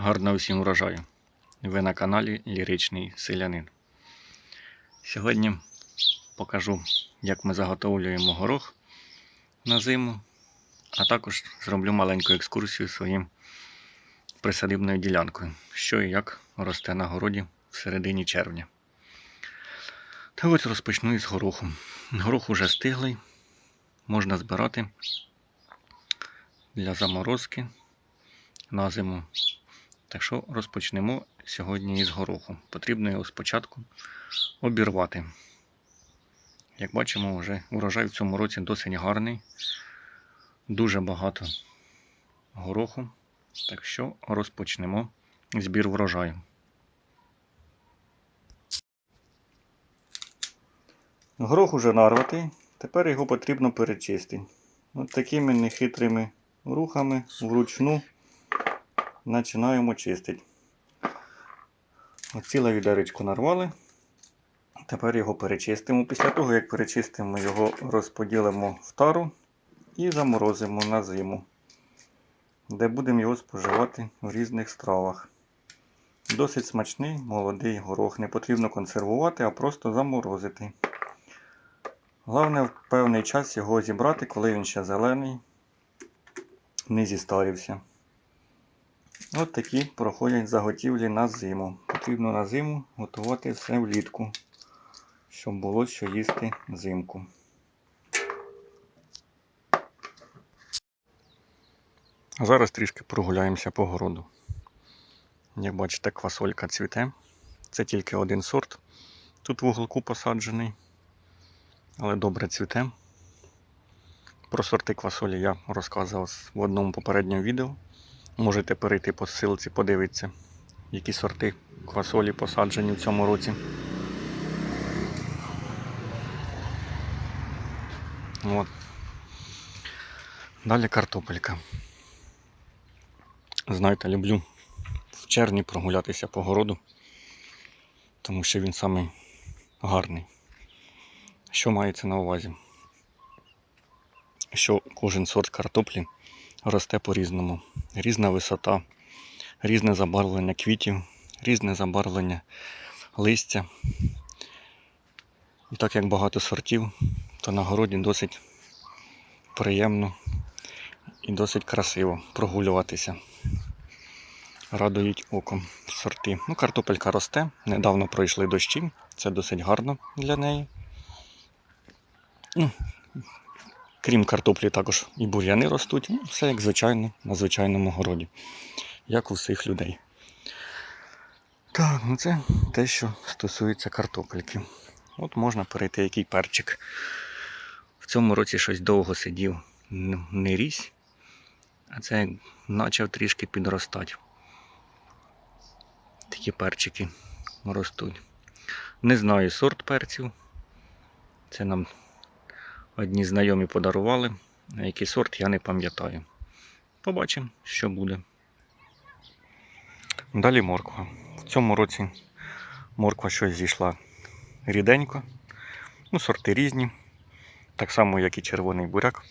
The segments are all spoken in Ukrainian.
Гарного всім урожаю. Ви на каналі Ліричний Селянин. Сьогодні покажу, як ми заготовлюємо горох на зиму, а також зроблю маленьку екскурсію своїм присадибною ділянкою, що і як росте на городі в середині червня. Та ось розпочну із гороху. Горох уже стиглий, можна збирати для заморозки на зиму. Так що розпочнемо сьогодні із гороху. Потрібно його спочатку обірвати. Як бачимо, вже урожай в цьому році досить гарний. Дуже багато гороху. Так що розпочнемо збір врожаю. Горох уже нарватий, тепер його потрібно перечистити. От такими нехитрими рухами вручну починаємо чистити. От Ціле відеречко нарвали. Тепер його перечистимо. Після того, як перечистимо, його розподілимо в тару і заморозимо на зиму, де будемо його споживати в різних стравах. Досить смачний молодий горох. Не потрібно консервувати, а просто заморозити. Головне в певний час його зібрати, коли він ще зелений, не зістарівся. От такі проходять заготівлі на зиму. Потрібно на зиму готувати все влітку, щоб було що їсти взимку. А зараз трішки прогуляємося по городу. Як бачите, квасолька цвіте. Це тільки один сорт. Тут в уголку посаджений, але добре цвіте. Про сорти квасолі я розказував в одному попередньому відео. Можете перейти по ссылці, подивитися, які сорти квасолі посаджені в цьому році. От. Далі картопелька. Знаєте, люблю в червні прогулятися по городу, тому що він самий гарний. Що мається на увазі? Що кожен сорт картоплі росте по-різному. Різна висота, різне забарвлення квітів, різне забарвлення листя. І так як багато сортів, то на городі досить приємно і досить красиво прогулюватися. Радують оком сорти. Ну, картопелька росте, недавно пройшли дощі, це досить гарно для неї. Ну, Крім картоплі, також і бур'яни ростуть. Ну, все як звичайно на звичайному городі, як у всіх людей. Так, ну це те, що стосується картопельки. От можна перейти який перчик. В цьому році щось довго сидів, не ріс, а це почав трішки підростати. Такі перчики ростуть. Не знаю сорт перців. Це нам Одні знайомі подарували, а який сорт я не пам'ятаю. Побачимо, що буде. Далі морква. В цьому році морква щось зійшла ріденько. Ну, сорти різні. Так само, як і червоний буряк.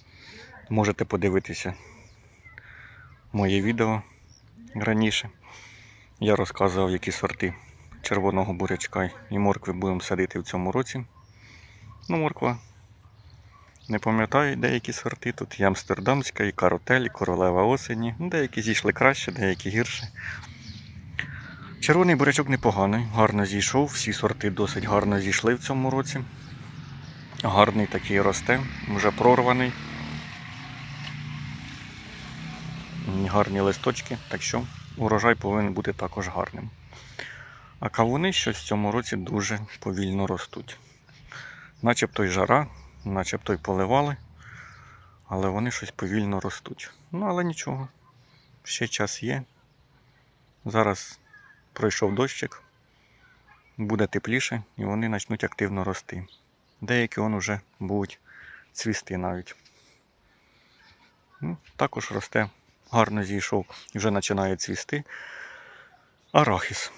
Можете подивитися моє відео раніше. Я розказував, які сорти червоного бурячка і моркви будемо садити в цьому році. Ну, морква не пам'ятаю деякі сорти. Тут і Амстердамська, і каротель, і королева осені. Ну, Деякі зійшли краще, деякі гірше. Червоний бурячок непоганий, гарно зійшов, всі сорти досить гарно зійшли в цьому році. Гарний такий росте, вже прорваний. Гарні листочки, так що урожай повинен бути також гарним. А кавуни щось в цьому році дуже повільно ростуть. Начебто й жара, начебто й поливали, але вони щось повільно ростуть. Ну, але нічого, ще час є. Зараз пройшов дощик, буде тепліше і вони почнуть активно рости. Деякі вони вже будуть цвісти навіть. Ну, також росте, гарно зійшов і вже починає цвісти. Арахіс.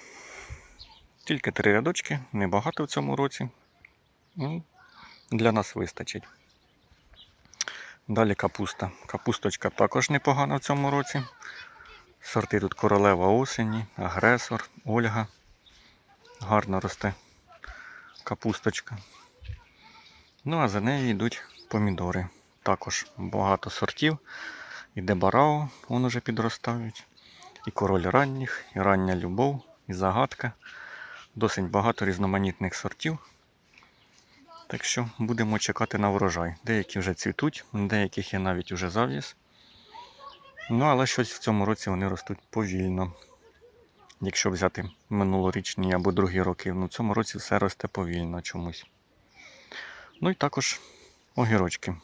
Тільки три рядочки, небагато в цьому році. Ну, для нас вистачить. Далі капуста. Капусточка також непогана в цьому році. Сорти тут королева осені, агресор, Ольга. Гарно росте капусточка. Ну, а за нею йдуть помідори. Також багато сортів. І дебарао, вон уже підростають. І король ранніх, і рання любов, і загадка. Досить багато різноманітних сортів. Так що будемо чекати на врожай. Деякі вже цвітуть, деяких є навіть уже зав'яз. Ну, але щось в цьому році вони ростуть повільно. Якщо взяти минулорічні або другі роки, ну в цьому році все росте повільно чомусь. Ну і також огірочки.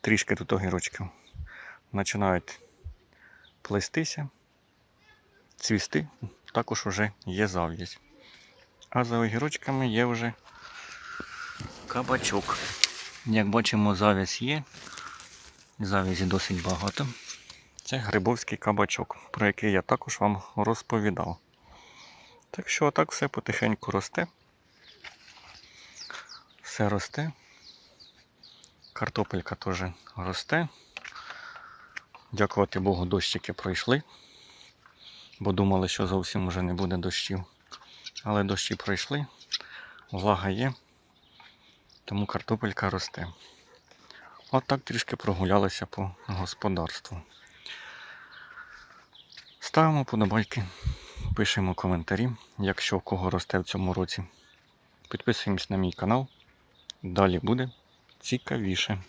Трішки тут огірочків. Починають плестися, цвісти, також вже є зав'язь. А за огірочками є вже кабачок. Як бачимо, зав'язь є. Зав'язі досить багато. Це грибовський кабачок, про який я також вам розповідав. Так що отак все потихеньку росте. Все росте. Картопелька теж росте. Дякувати Богу, дощики пройшли. Бо думали, що зовсім вже не буде дощів. Але дощі пройшли, влага є, тому картопелька росте. От так трішки прогулялися по господарству. Ставимо подобайки, пишемо коментарі, якщо в кого росте в цьому році. Підписуємось на мій канал. Далі буде цікавіше.